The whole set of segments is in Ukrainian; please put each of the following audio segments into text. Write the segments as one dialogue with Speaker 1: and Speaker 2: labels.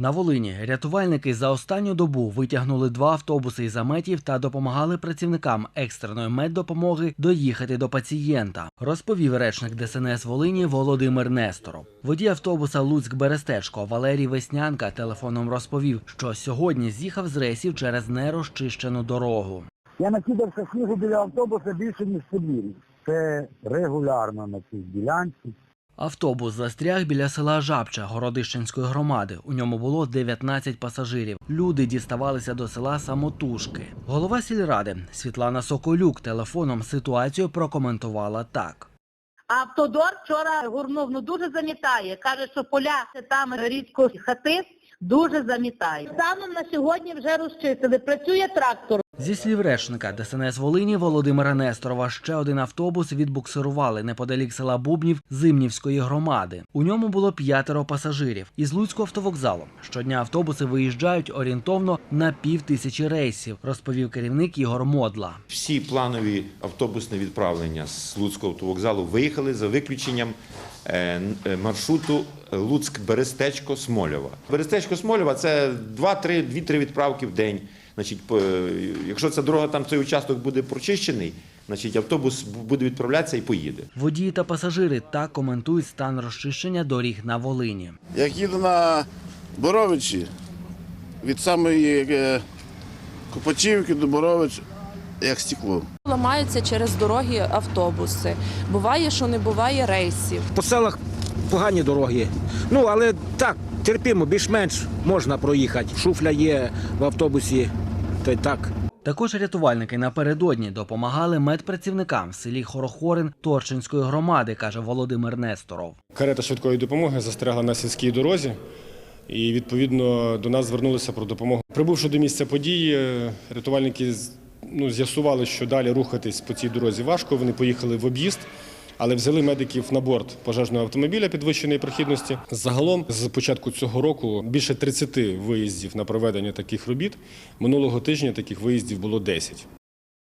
Speaker 1: На Волині рятувальники за останню добу витягнули два автобуси із заметів та допомагали працівникам екстреної меддопомоги доїхати до пацієнта, розповів речник ДСНС Волині Володимир Несторов. Водій автобуса Луцьк Берестечко Валерій Веснянка телефоном розповів, що сьогодні з'їхав з рейсів через нерозчищену дорогу.
Speaker 2: Я накидався снігу біля автобуса більше, ніж подвір'я. Це регулярно на цій ділянці.
Speaker 1: Автобус застряг біля села Жабча Городищенської громади. У ньому було 19 пасажирів. Люди діставалися до села самотужки. Голова сільради Світлана Соколюк телефоном ситуацію прокоментувала так.
Speaker 3: Автодор вчора гурнув, ну дуже замітає. Каже, що поля там рідко хати дуже замітає. Станом на сьогодні вже розчистили. Працює трактор.
Speaker 1: Зі слів речника ДСНС Волині Володимира Несторова ще один автобус відбуксирували неподалік села Бубнів Зимнівської громади. У ньому було п'ятеро пасажирів. Із Луцького автовокзалу щодня автобуси виїжджають орієнтовно на пів тисячі рейсів, розповів керівник Ігор Модла.
Speaker 4: Всі планові автобусні відправлення з Луцького автовокзалу виїхали за виключенням е, е, маршруту Луцьк-Берестечко Смольова. Берестечко Смольова це 2-3 2-3 відправки в день. Значить, по- якщо ця дорога там цей участок буде прочищений, значить автобус буде відправлятися і поїде.
Speaker 1: Водії та пасажири так коментують стан розчищення доріг на Волині.
Speaker 5: Як їду на Боровичі, від самої е, Копачівки до Борович, як стекло.
Speaker 6: Ламаються через дороги автобуси. Буває, що не буває рейсів.
Speaker 7: По селах погані дороги. Ну, але так, терпімо, більш-менш можна проїхати. Шуфля є в автобусі, та й так.
Speaker 1: Також рятувальники напередодні допомагали медпрацівникам в селі Хорохорин Торчинської громади, каже Володимир Несторов.
Speaker 8: Карета швидкої допомоги застрягла на сільській дорозі, і відповідно до нас звернулися про допомогу. Прибувши до місця події, е, рятувальники з- ну, з'ясували, що далі рухатись по цій дорозі важко. Вони поїхали в об'їзд, але взяли медиків на борт пожежного автомобіля підвищеної прохідності. Загалом з початку цього року більше 30 виїздів на проведення таких робіт. Минулого тижня таких виїздів було 10.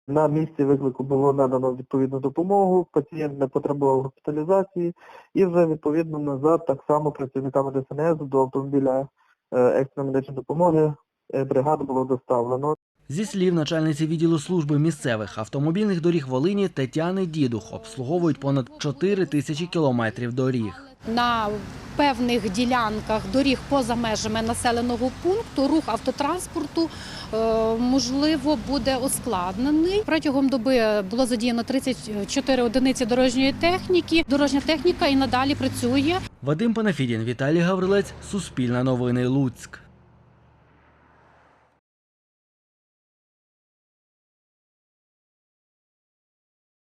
Speaker 9: На місці виклику було надано відповідну допомогу, пацієнт не потребував госпіталізації і вже відповідно назад так само працівниками ДСНС до автомобіля е, екстреної медичної допомоги е, було доставлено.
Speaker 1: Зі слів начальниці відділу служби місцевих автомобільних доріг Волині Тетяни Дідух обслуговують понад 4 тисячі кілометрів доріг.
Speaker 10: на певних ділянках доріг поза межами населеного пункту рух автотранспорту е, можливо буде ускладнений. Протягом доби було задіяно 34 одиниці дорожньої техніки. Дорожня техніка і надалі працює.
Speaker 1: Вадим Панафідін, Віталій Гаврилець, Суспільне новини Луцьк.